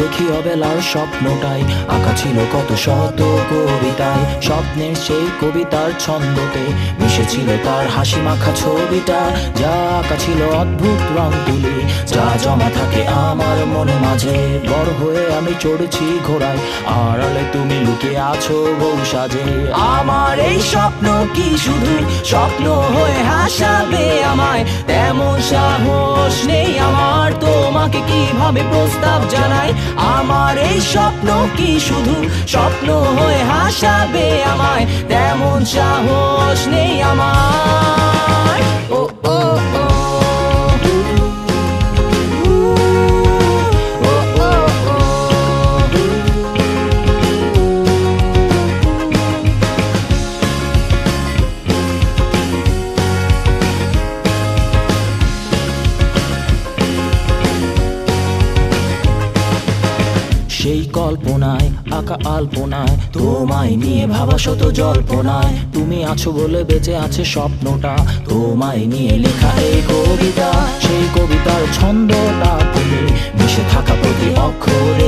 ছোটবেলার স্বপ্নটাই। আঁকা ছিল কত শত কবিতায়। স্বপ্নের সেই কবিতার ছন্দতে মিশেছিল তার হাসি মাখা ছবিটা। যা আঁকা ছিল অদ্ভুত রং তুলি যা জমা থাকে আমার মন মাঝে। বড় হয়ে আমি চড়েছি ঘোড়ায়, আড়ালে তুমি লুকিয়ে আছো বউ সাজে। আমার এই স্বপ্ন কি শুধু স্বপ্ন হয়ে হাসাবে আমায়? তেমন সাহস নেই আমার তোমাকে কীভাবে প্রস্তাব জানাই? আমার এই স্বপ্ন কি শুধু স্বপ্ন হয়ে হাসাবে আমায়? তেমন সাহস নেই সেই কল্পনায়, আঁকা আলপনায়, তোমায় নিয়ে ভাবা শত জল্পনায়। তুমি আছো বলে বেঁচে আছে স্বপ্নটা, তোমায় নিয়ে লেখা এই কবিতা। সেই কবিতার ছন্দটা তুমি মিশে থাকা প্রতি অক্ষরে